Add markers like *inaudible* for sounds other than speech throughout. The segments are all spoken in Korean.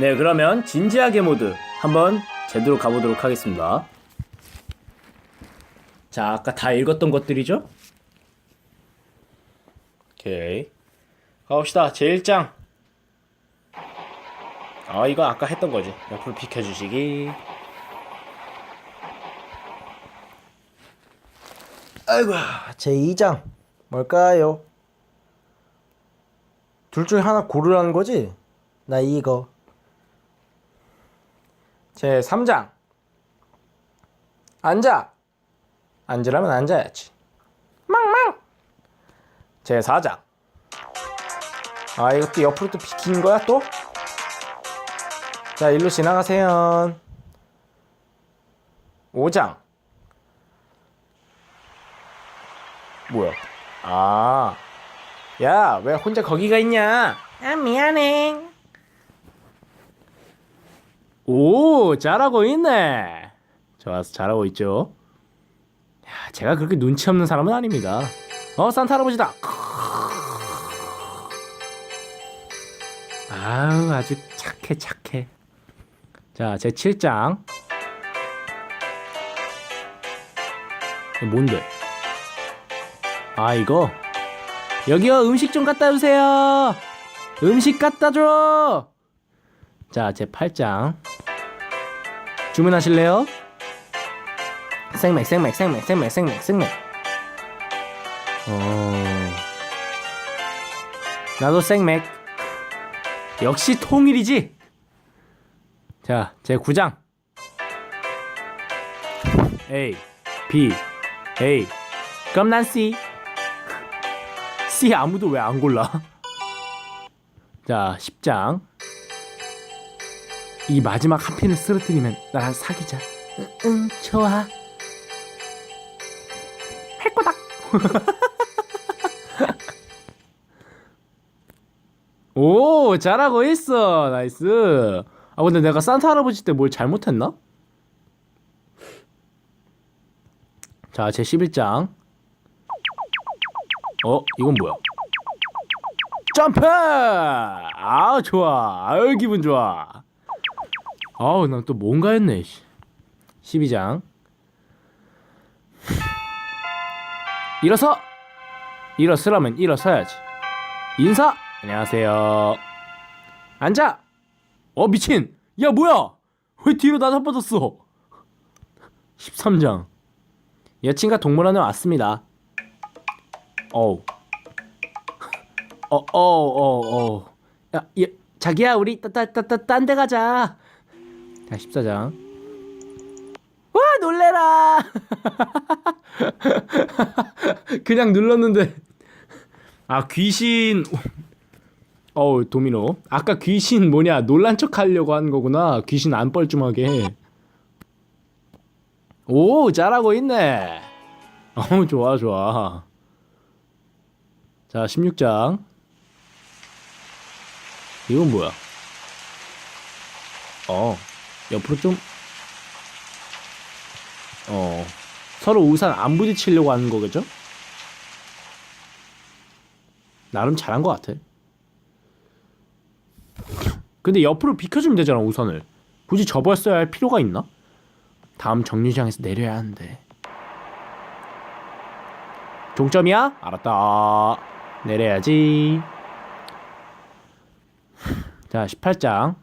네, 그러면 진지하게 모드 한번 제대로 가보도록 하겠습니다. 자, 아까 다 읽었던 것들이죠? 오케이. 가봅시다. 제1장. 아, 이거 아까 했던 거지. 옆으로 비켜주시기. 아이고, 제 2장 뭘까요? 둘 중에 하나 고르라는 거지? 나 이거. 제 3장 앉아. 앉으라면 앉아야지. 망망. 제 4장. 아, 이것도 옆으로 또 비킨 거야 또? 자, 일로 지나가세요. 5장. 뭐야? 아, 야, 왜 혼자 거기가 있냐? 아, 미안해. 오, 잘하고 있네. 좋았어, 잘하고 있죠. 야, 제가 그렇게 눈치 없는 사람은 아닙니다. 어, 산타 할아버지다. *laughs* 아유, 아주 착해, 착해. 자, 제 7장. 뭔데? 아 이거 여기요 음식 좀 갖다 주세요 음식 갖다 줘 자 제 8장 주문하실래요? 생맥 생맥 생맥 생맥 생맥 생맥. 어. 나도 생맥. 역시 통일이지. 자 제 9장. A B A. 그럼 난 C. C 아무도 왜 안 골라? 자, 10장. 이 마지막 한 핀을 쓰러뜨리면 나랑 사귀자. 응, 응 좋아. 할 거다. *laughs* 오, 잘하고 있어. 나이스. 아, 근데 내가 산타 할아버지 때 뭘 잘못했나? 자, 제 11장. 어, 이건 뭐야? 점프! 아, 좋아. 아유, 기분 좋아. 아우, 난 또 뭔가 했네. 씨. 12장. 일어서! 일어서라면 일어서야지. 인사! 안녕하세요. 앉아! 어, 미친! 야, 뭐야! 왜 뒤로 나자빠졌어? 13장. 여친과 동물원에 왔습니다. 어우. *laughs* 어, 어, 어, 어. 야, 야, 자기야, 우리 따따따따 딴 데 가자. 자, 14장. 와, 놀래라. *laughs* 그냥 눌렀는데. 아, 귀신. 어우, 도미노. 아까 귀신 뭐냐, 놀란 척 하려고 한 거구나. 귀신 안 뻘쭘하게. 오, 잘하고 있네. 어우, 좋아, 좋아. 자, 16장. 이건 뭐야? 어, 옆으로 좀, 어, 서로 우산 안 부딪히려고 하는 거겠죠? 나름 잘한 것 같아. 근데 옆으로 비켜주면 되잖아, 우산을. 굳이 접었어야 할 필요가 있나? 다음 정류장에서 내려야 하는데. 종점이야? 알았다. 내려야지. 자, 18장.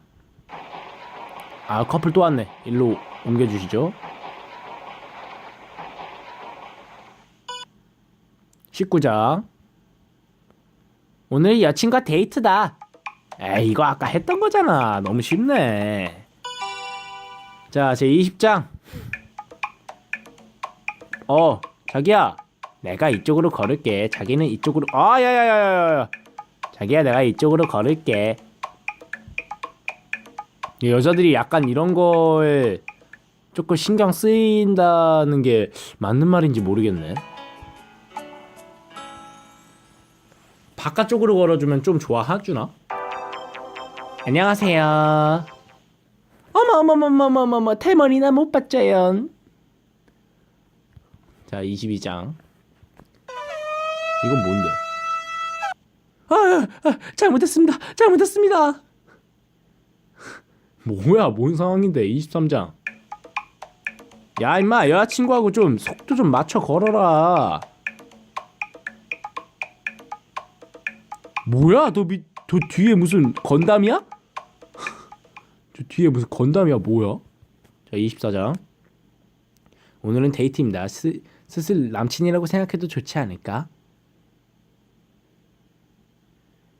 아, 커플 또 왔네. 일로 옮겨주시죠. 19장. 오늘 여친과 데이트다. 에이, 이거 아까 했던 거잖아. 너무 쉽네. 자, 제 20장. 어, 자기야. 내가 이쪽으로 걸을게. 자기는 이쪽으로. 아, 야야야야야. 자기야, 내가 이쪽으로 걸을게. 이 여자들이 약간 이런 거에 조금 신경 쓰인다는 게 맞는 말인지 모르겠네. 바깥쪽으로 걸어주면 좀 좋아하주나? 안녕하세요. 어머 어머 어머 어머 어머 어머 태머리나 못 봤죠요. 자 22장. 이건 뭔데? 아, 아 잘못했습니다. 잘못했습니다. 뭐야 뭔 상황인데 23장 야 임마 여자친구하고 좀 속도 좀 맞춰 걸어라 뭐야 너, 미, 저 뒤에 무슨 건담이야? *laughs* 저 뒤에 무슨 건담이야 뭐야 자 24장 오늘은 데이트입니다 스, 슬슬 남친이라고 생각해도 좋지 않을까?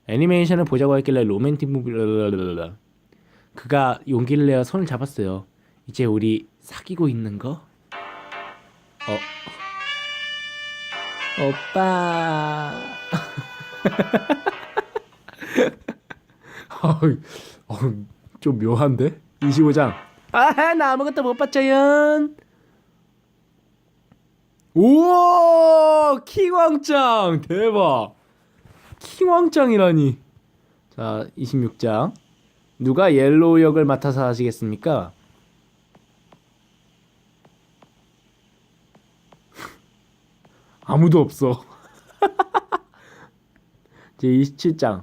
애니메이션을 보자고 했길래 로맨틱 무비. *laughs* 그가 용기를 내어 손을 잡았어요. 이제 우리 사귀고 있는 거? 어. 오빠. *laughs* 어이, 좀 묘한데? 25장. 아, 나 아무것도 못 봤죠연. 우와, 킹왕짱 대박. 킹왕짱이라니. 자, 26장. 누가 옐로우 역을 맡아서 하시겠습니까? *laughs* 아무도 없어. *laughs* 이제 27장.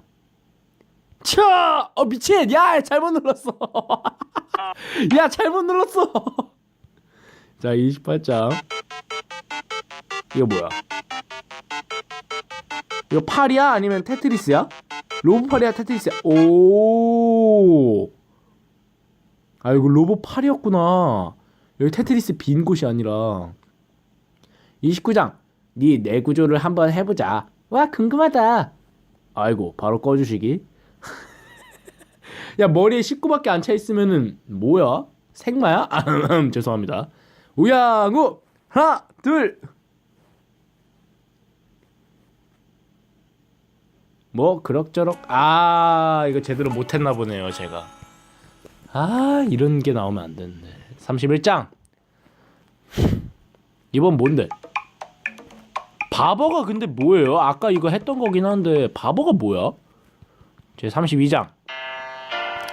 차! 어 미친! 야 잘못 눌렀어. *laughs* 야 잘못 눌렀어. 자 28장. 이거 뭐야? 이거 팔이야 아니면 테트리스야? 로봇 팔이야 테트리스야? 오. 아 이거 로봇 팔이었구나. 여기 테트리스 빈 곳이 아니라. 29장. 네 내구조를 한번 해보자. 와 궁금하다. 아이고 바로 꺼주시기. *laughs* 야 머리에 식구밖에 안 차 있으면은 뭐야? 생마야? *laughs* 아, 죄송합니다. 우양우 하나 둘. 뭐 그럭저럭 아 이거 제대로 못했나 보네요 제가. 아 이런 게 나오면 안 되는데. 31장. 이번 뭔데? 바버가 근데 뭐예요? 아까 이거 했던 거긴 한데 바버가 뭐야? 제 32장.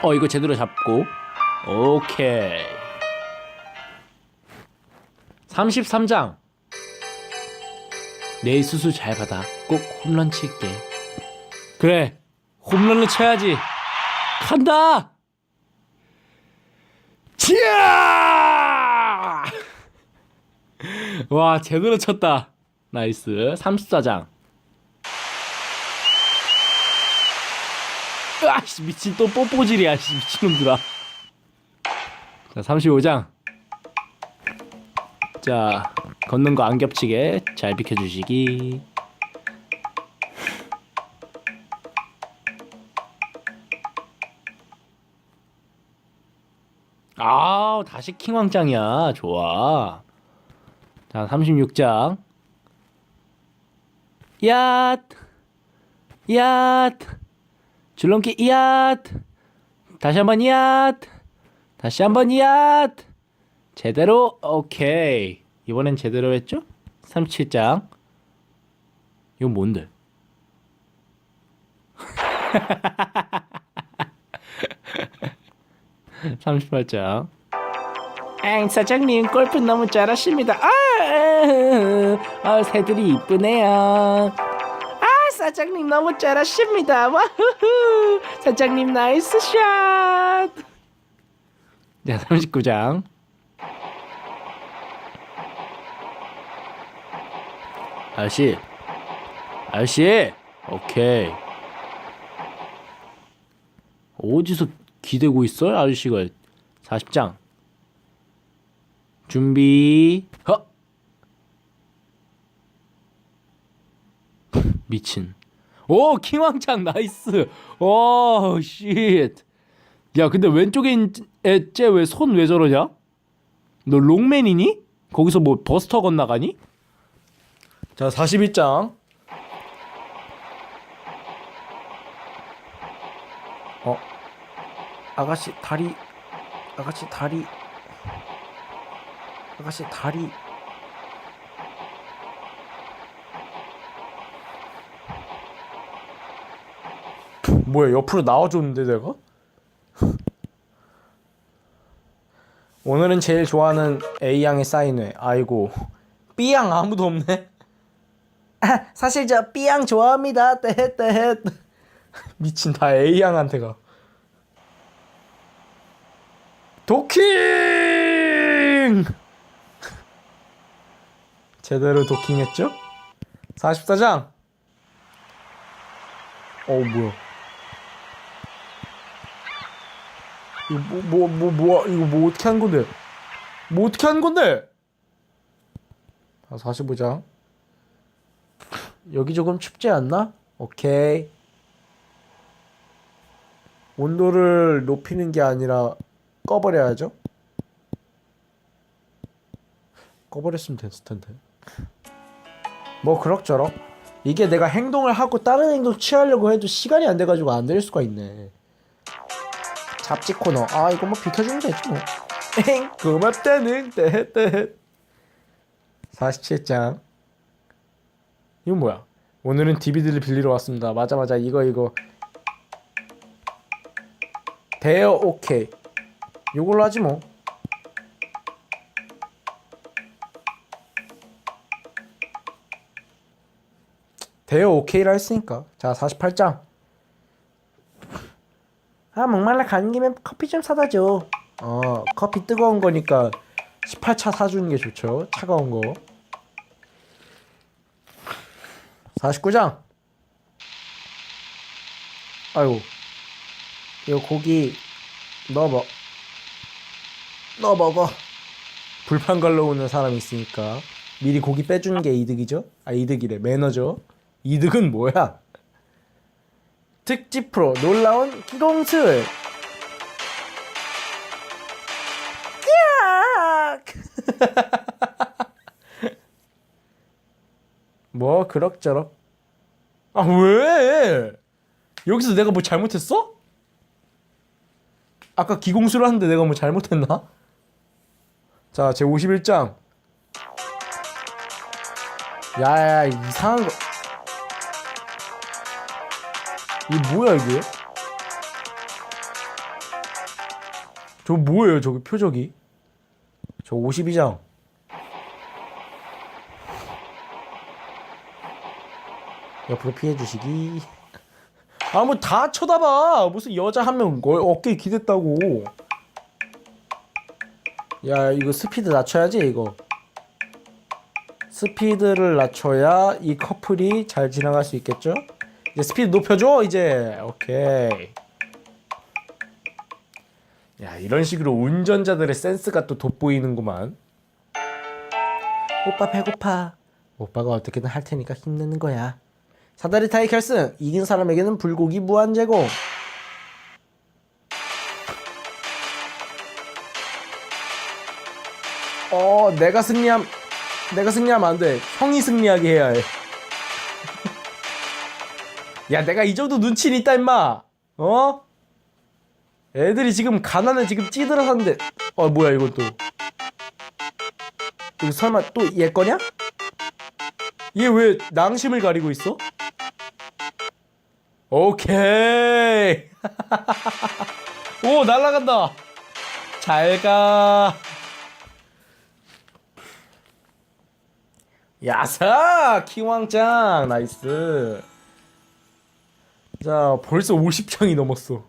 어 이거 제대로 잡고. 오케이. 33장. 내일 수술 잘 받아. 꼭 홈런 칠게 그래 홈런을 쳐야지. 간다! 지야! 와 제대로 쳤다. 나이스. 34장. 아씨 미친 또 뽀뽀질이야 씨 미친놈들아. 자 35장. 자 걷는 거 안 겹치게 잘 비켜주시기 아 다시 킹왕짱이야. 좋아. 자 36장. 얏 얏 줄넘기 얏 다시 한번 얏 다시 한번 얏 제대로 오케이. 이번엔 제대로 했죠? 37장. 이건 뭔데? *laughs* *laughs* 삼십팔 장엥 사장님 골프 너무 잘하십니다 아, 아 새들이 이쁘네요 아 사장님 너무 잘하십니다 와후후 사장님 나이스 샷 자, 39장. 아저씨. 아저씨. 오케이. 어디서 기대고 있어? 아저씨가 40장. 준비. 허. *laughs* 미친. 오, 킹왕창 나이스. 오, 쉣. 야, 근데 왼쪽에 애쟤 왜 손 왜 저러냐? 너 롱맨이니? 거기서 뭐 버스터 건나가니? 자, 41장. 아가씨 다리 아가씨 다리 아가씨 다리. 뭐야 옆으로 나와줬는데 내가? *laughs* 오늘은 제일 좋아하는 A양의 사인회. 아이고 B양 아무도 없네. 아, *laughs* 사실 저 B양 좋아합니다. 떼떼 *laughs* 미친 다 A양한테 가 도킹! 제대로 도킹했죠? 44장! 어 뭐야 이거 뭐 뭐 뭐 뭐, 이거 뭐 어떻게 한 건데 뭐 어떻게 한 건데 아 45장 여기 조금 춥지 않나? 오케이 온도를 높이는 게 아니라 꺼버려야죠? 꺼버렸으면 됐을 텐데. 뭐 그럭저럭. 이게 내가 행동을 하고 다른 행동 취하려고 해도 시간이 안 돼가지고 안 될 수가 있네. 잡지 코너. 아 이거 뭐 비켜주면 되지 뭐. 엥? 고맙다는. 떼떼 47장. 이건 뭐야? 오늘은 DVD를 빌리러 왔습니다. 맞아 맞아. 이거 이거. 대여 오케이 요걸로 하지 뭐. 대여 오케이라 했으니까. 자 48장. 아 목말라 가는 김에 커피 좀 사다 줘 어 커피 뜨거운 거니까 18차 사주는 게 좋죠. 차가운 거. 49장. 아이고. 이거 고기 넣어 먹 넣어 먹어 불판 걸러오는 사람이 있으니까 미리 고기 빼주는 게 이득이죠 아 이득이래 매너죠 이득은 뭐야 특집 프로 놀라운 기공술 야! *laughs* 뭐 그럭저럭 아 왜? 여기서 내가 뭐 잘못했어? 아까 기공수를 하는데 내가 뭐 잘못했나? 자, 제 51장. 야야, 이상한 거. 이게 뭐야, 이게? 저 뭐예요, 저기 표적이? 저 52장. 옆으로 피해 주시기. 아, 뭐 다 쳐다봐. 무슨 여자 한 명 어깨에 기댔다고. 야, 이거 스피드 낮춰야지, 이거. 스피드를 낮춰야 이 커플이 잘 지나갈 수 있겠죠? 이제 스피드 높여줘, 이제. 오케이. 야, 이런 식으로 운전자들의 센스가 또 돋보이는구만. 오빠 배고파. 오빠가 어떻게든 할 테니까 힘내는 거야. 사다리 타기 결승 이긴 사람에게는 불고기 무한 제공 어 내가 승리함 내가 승리하면 안 돼 형이 승리하게 해야 해 야 내가 이 정도 눈치는 있다 임마 어? 애들이 지금 가난에 지금 찌들어 사는데 어 뭐야 이건 또 이거 설마 또 얘 거냐? 얘 왜 낭심을 가리고 있어? 오케이. *laughs* 오, 날아간다. 잘 가. 야사! 킹왕짱! 나이스. 자, 벌써 50장이 넘었어.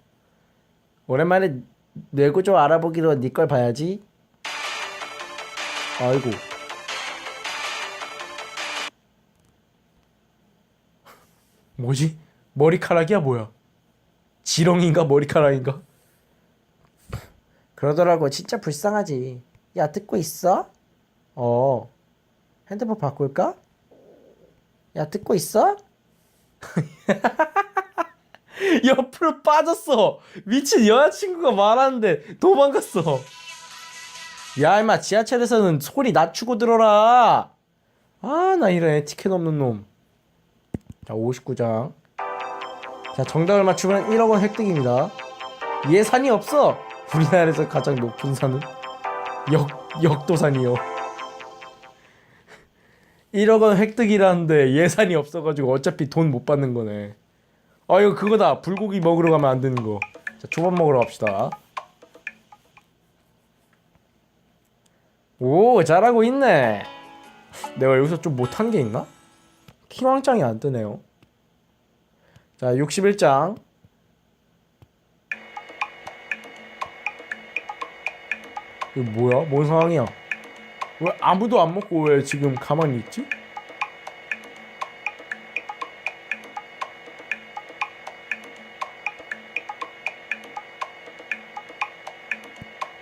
오랜만에 뇌구 좀 알아보기로 네걸 봐야지. 아이고. 뭐지? 머리카락이야 뭐야? 지렁인가 머리카락인가? 그러더라고 진짜 불쌍하지 야 듣고 있어? 어 핸드폰 바꿀까? 야 듣고 있어? *laughs* 옆으로 빠졌어 미친 여자친구가 말하는데 도망갔어 야 임마 지하철에서는 소리 낮추고 들어라 아 나 이런 에티켓 없는 놈 자, 59장. 자, 정답을 맞추면 1억 원 획득입니다. 예산이 없어. 우리나라에서 가장 높은 산은 역 역도산이요. 1억 원 획득이라는데 예산이 없어가지고 어차피 돈 못 받는 거네. 아 이거 그거다. 불고기 먹으러 가면 안 되는 거. 자, 초밥 먹으러 갑시다. 오 잘하고 있네. 내가 여기서 좀 못한 게 있나? 킹왕짱이 안 뜨네요. 자, 61장. 이거 뭐야? 뭔 상황이야? 왜 아무도 안 먹고 왜 지금 가만히 있지?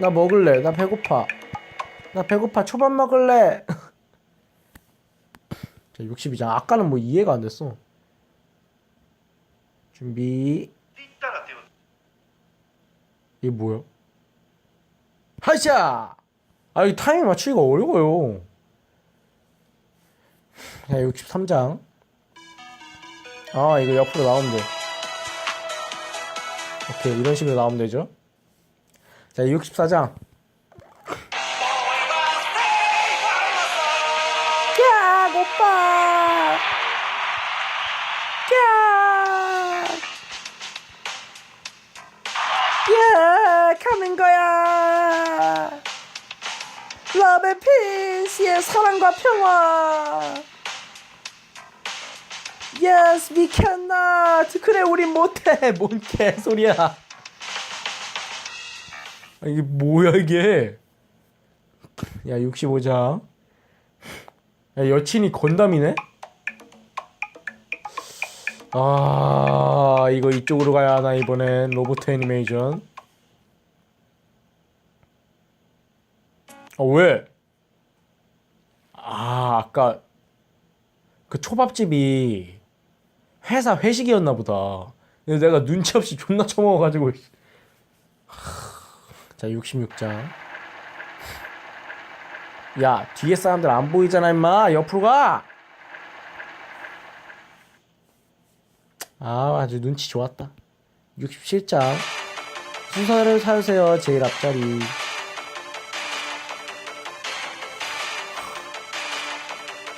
나 먹을래. 나 배고파. 나 배고파. 초밥 먹을래. *laughs* 자, 62장. 아까는 뭐 이해가 안 됐어. 준비. 이게 뭐야? 하샤! 아, 이 타이밍 맞추기가 어려워요. 자, 63장. 아, 이거 옆으로 나오면 돼. 오케이, 이런 식으로 나오면 되죠. 자, 64장. 그래, 우린 못해! 뭔 개소리야! 아, 이게 뭐야 이게? 야 65장. 야 여친이 건담이네? 아 이거 이쪽으로 가야 하나 이번엔 로봇 애니메이션. 아 왜? 아 아까 그 초밥집이 회사 회식이었나 보다. 근데 내가 눈치 없이 존나 처먹어가지고. 자, 66장. 야, 뒤에 사람들 안 보이잖아, 임마. 옆으로 가! 아, 아주 눈치 좋았다. 67장. 순서를 사주세요, 제일 앞자리.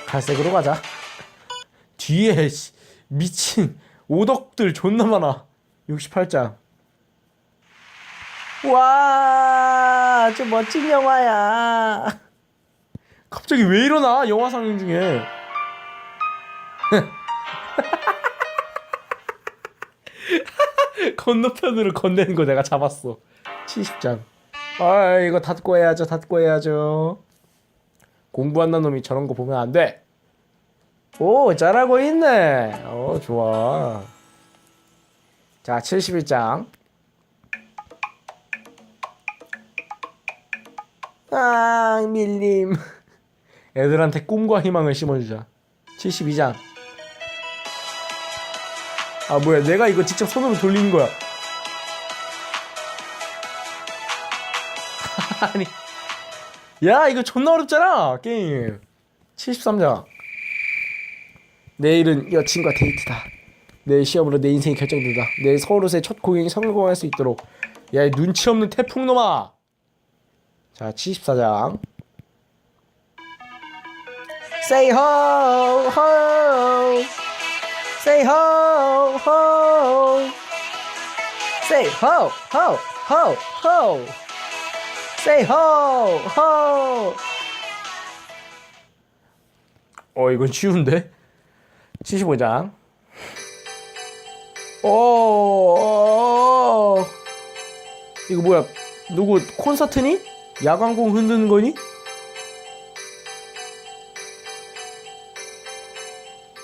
갈색으로 가자. *laughs* 뒤에, 씨, 미친 오덕들 존나 많아. 68장. 와, 아주 멋진 영화야. 갑자기 왜 이러나? 영화 상영 중에. *laughs* 건너편으로 건네는 거 내가 잡았어. 70장. 아, 이거 닫고 해야죠. 닫고 해야죠. 공부한다는 놈이 저런 거 보면 안 돼. 오, 잘하고 있네. 어, 좋아. 자, 71장. 아 밀림. *laughs* 애들한테 꿈과 희망을 심어주자. 72장. 아 뭐야 내가 이거 직접 손으로 돌리는 거야. *laughs* 아니. 야 이거 존나 어렵잖아 게임. 73장 내일은 여친과 데이트다 내일 시험으로 내 인생이 결정된다 내일 서울옷의 첫 공연이 성공할 수 있도록 야이 눈치 없는 태풍놈아 자, 74장. Say ho, ho. Say ho, ho. Say ho, ho, ho, ho. Say ho, ho. 어, 이건 쉬운데? 75장. 오, 오, 오. 이거 뭐야? 누구 콘서트니? 야광공 흔드는 거니?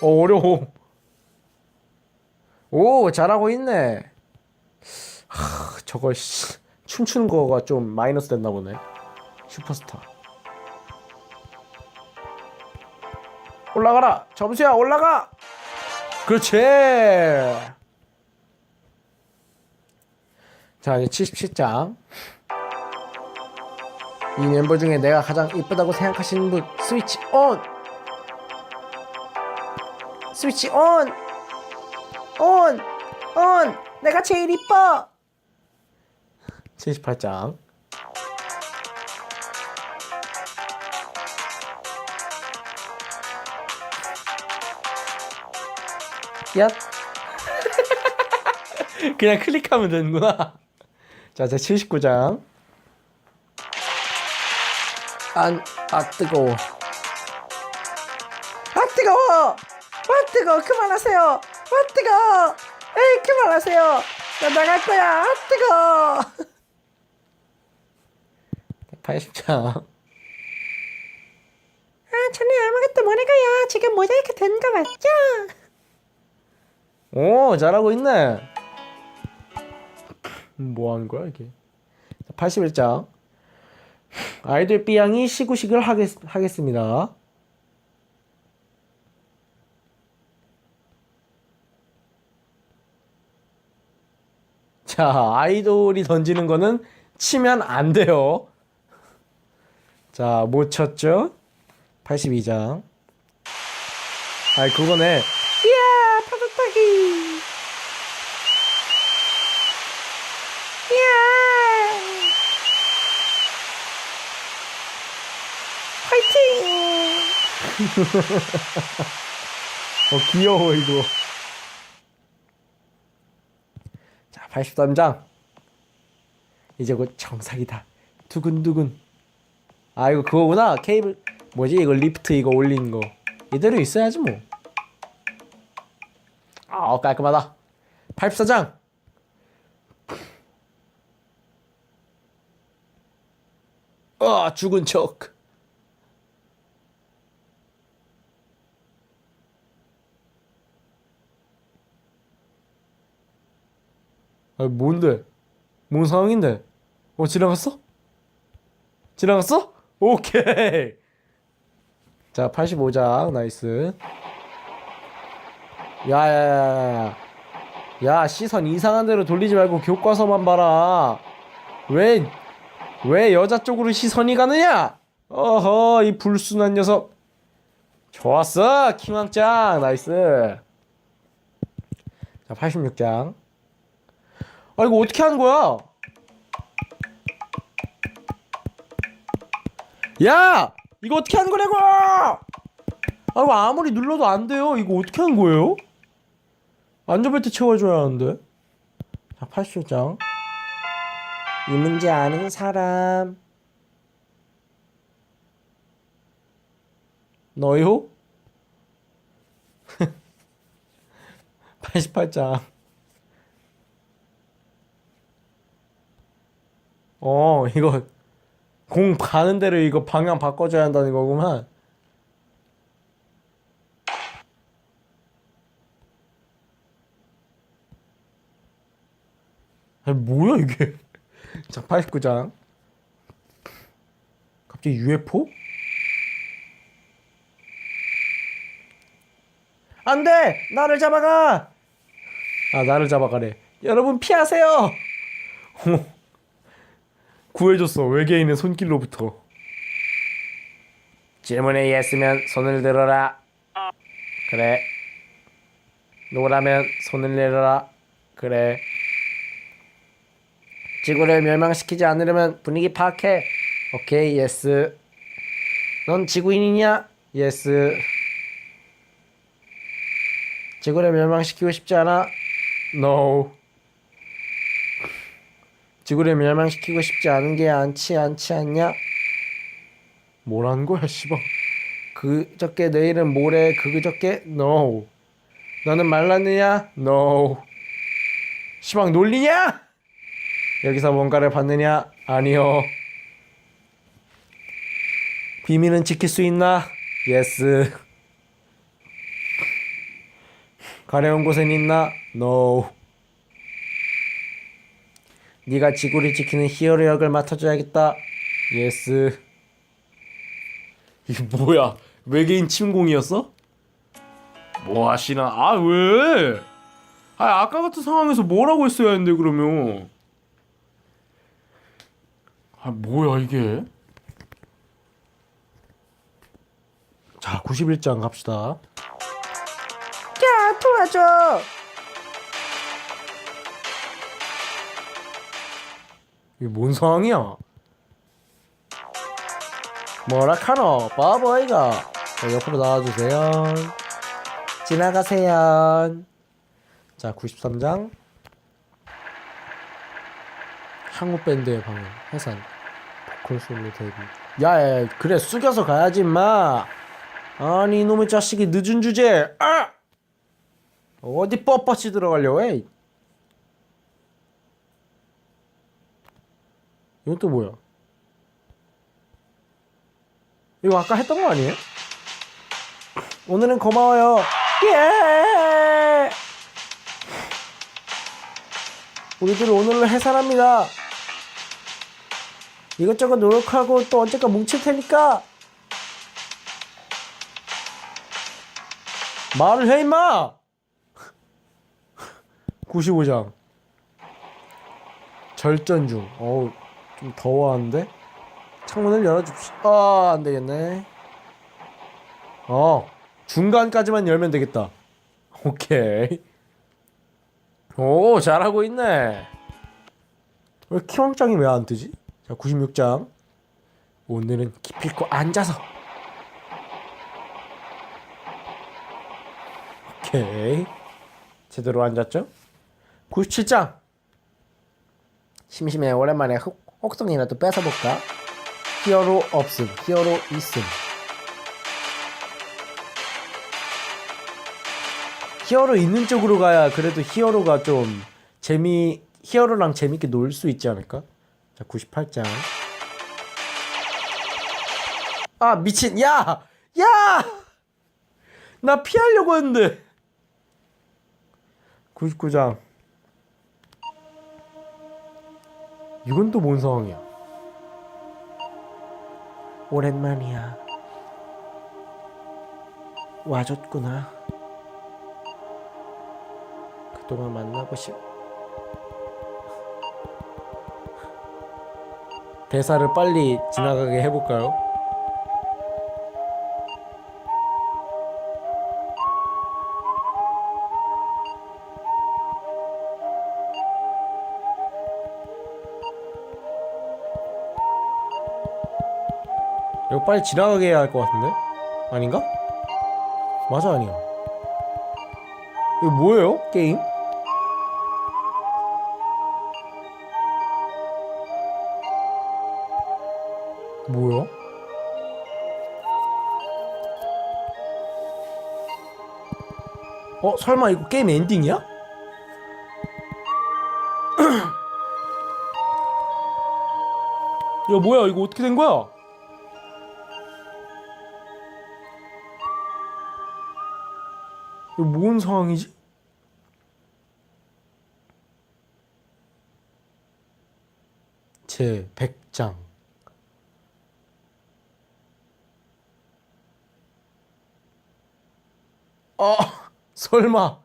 어, 어려워. 오, 잘하고 있네. 하, 저거, 씨, 춤추는 거가 좀 마이너스 됐나 보네. 슈퍼스타. 올라가라! 점수야, 올라가! 그렇지! 자, 이제 77장. 이 멤버 중에 내가 가장 이쁘다고 생각하시는 분 스위치 온! 스위치 온! 온! 온! 내가 제일 이뻐! 78장 얍 *laughs* 그냥 클릭하면 되는구나 자, 제 79장 안, 아 뜨거워. 아 뜨거워. 아 뜨거워. 그만하세요. 아 뜨거워. 에이 그만하세요. 나 나갈 거야. 아 뜨거워. *laughs* 80장. 아, 저는 아무것도 모르고요. 지금 모자이크 된 거 맞죠? 오, 잘하고 있네. 뭐 하는 거야, 이게? 81장. 아이들 B양이 시구식을 하겠, 하겠습니다. 자, 아이돌이 던지는 거는 치면 안 돼요. 자, 못 쳤죠? 82장. 아이, 그거네. 이야, 파도타기. 이야. 화이팅! *laughs* 어, 귀여워, 이거. 자, 83장. 이제 곧 정상이다. 두근두근. 아, 이거 그거구나. 케이블, 뭐지? 이거 리프트 이거 올리는 거. 이대로 있어야지 뭐. 아, 깔끔하다. 84장. 아, 죽은 척. 아, 뭔데? 뭔 상황인데? 어, 지나갔어? 지나갔어? 오케이. 자, 85장. 나이스. 야, 야, 야, 야. 야, 시선 이상한 데로 돌리지 말고 교과서만 봐라. 왜, 왜 여자 쪽으로 시선이 가느냐? 어허, 이 불순한 녀석. 좋았어, 킹왕짱. 나이스. 자, 86장. 아, 이거 어떻게 하는 거야? 야! 이거 어떻게 하는 거냐고! 아, 이거 아무리 눌러도 안 돼요. 이거 어떻게 하는 거예요? 안전벨트 채워줘야 하는데. 자, 87장. 이 문제 아는 사람. 너요? *laughs* 88장. 어, 이거 공 가는 대로 이거 방향 바꿔줘야 한다는 거구만. 아니, 뭐야, 이게. *laughs* 자, 89장. 갑자기 UFO? 안 돼! 나를 잡아가! 아, 나를 잡아가래. 여러분, 피하세요! *laughs* 구해줬어. 외계인의 손길로부터. 질문에 예스면 손을 들어라. 그래. 노라면 손을 내려라. 그래. 지구를 멸망시키지 않으려면 분위기 파악해. 오케이 예스. 넌 지구인이냐? 예스. 지구를 멸망시키고 싶지 않아? No 지구를 멸망시키고 싶지 않은 게 않지 않지 않냐? 뭐라는 거야, 씨발. 그저께 내일은 모레 그저께 no. 너는 말랐느냐? no. 시방 놀리냐? 여기서 뭔가를 받느냐? 아니요. 비밀은 지킬 수 있나? yes. 가려운 곳엔 있나? no. 네가 지구를 지키는 히어로 역을 맡아줘야겠다. 예스. 이게 뭐야? 외계인 침공이었어? 뭐 하시나? 아 왜? 아 아까 같은 상황에서 뭐라고 했어야 했는데 그러면? 아 뭐야 이게? 자 91장 갑시다. 야 도와줘. 이게 뭔 상황이야? 뭐라 카노 바보이가. 자, 옆으로 나와주세요. 지나가세요. 자 93장. 한국 밴드의 방향 해산 보컬 솔로 데뷔. 야 야 그래 숙여서 가야지 마. 아니 이놈의 자식이 늦은 주제 아! 어디 뻣뻣이 들어가려고 이건 또 뭐야? 이거 아까 했던 거 아니에요? 오늘은 고마워요. 예! 우리들 오늘로 해산합니다. 이것저것 노력하고 또 언젠가 뭉칠 테니까 말을 해 임마 *laughs* 95장 절전 중 어우 좀 더워하는데? 창문을 열어줍시다 아 안되겠네. 어 중간까지만 열면 되겠다. 오케이. 오 잘하고 있네. 왜 키왕장이 왜 안 뜨지? 자 96장. 오늘은 기필코 앉아서. 오케이. 제대로 앉았죠? 97장. 심심해. 오랜만에 혹, 혹성이라도 뺏어볼까? 히어로 없음 히어로 있음 히어로 있는 쪽으로 가야 그래도 히어로가 좀 재미 히어로랑 재밌게 놀 수 있지 않을까? 자 98장 아 미친 야! 야! 나 피하려고 했는데 99장 이건 또 뭔 상황이야? 오랜만이야. 와줬구나. 그동안 만나고 싶 대사를 빨리 지나가게 해볼까요? 빨리 지나가게 해야 할 것 같은데? 아닌가? 맞아 아니야 이거 뭐예요? 게임? 뭐야? 어 설마 이거 게임 엔딩이야? *clears throat* 야 뭐야 이거 어떻게 된 거야? 이거 뭔 상황이지? 제 100장 어 *laughs* 설마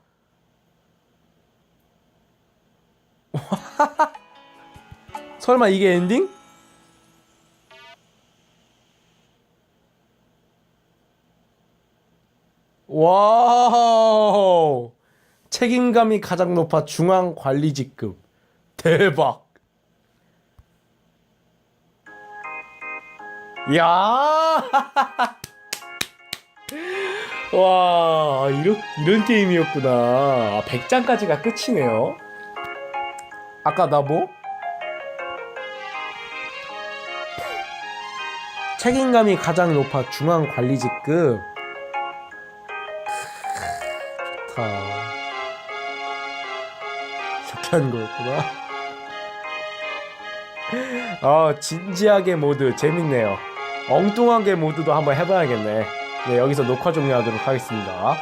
*laughs* 설마 이게 엔딩? 와우 책임감이 가장 높아 중앙 관리직급 대박 야 *laughs* 와, 이런, 이런 게임이었구나. 아, 100장까지가 끝이네요. 아까 나 뭐? 책임감이 가장 높아 중앙 관리직급. 좋다. 하는 거였구나. 아, 진지하게 모드 재밌네요. 엉뚱하게 모드도 한번 해봐야겠네. 네, 여기서 녹화 종료하도록 하겠습니다.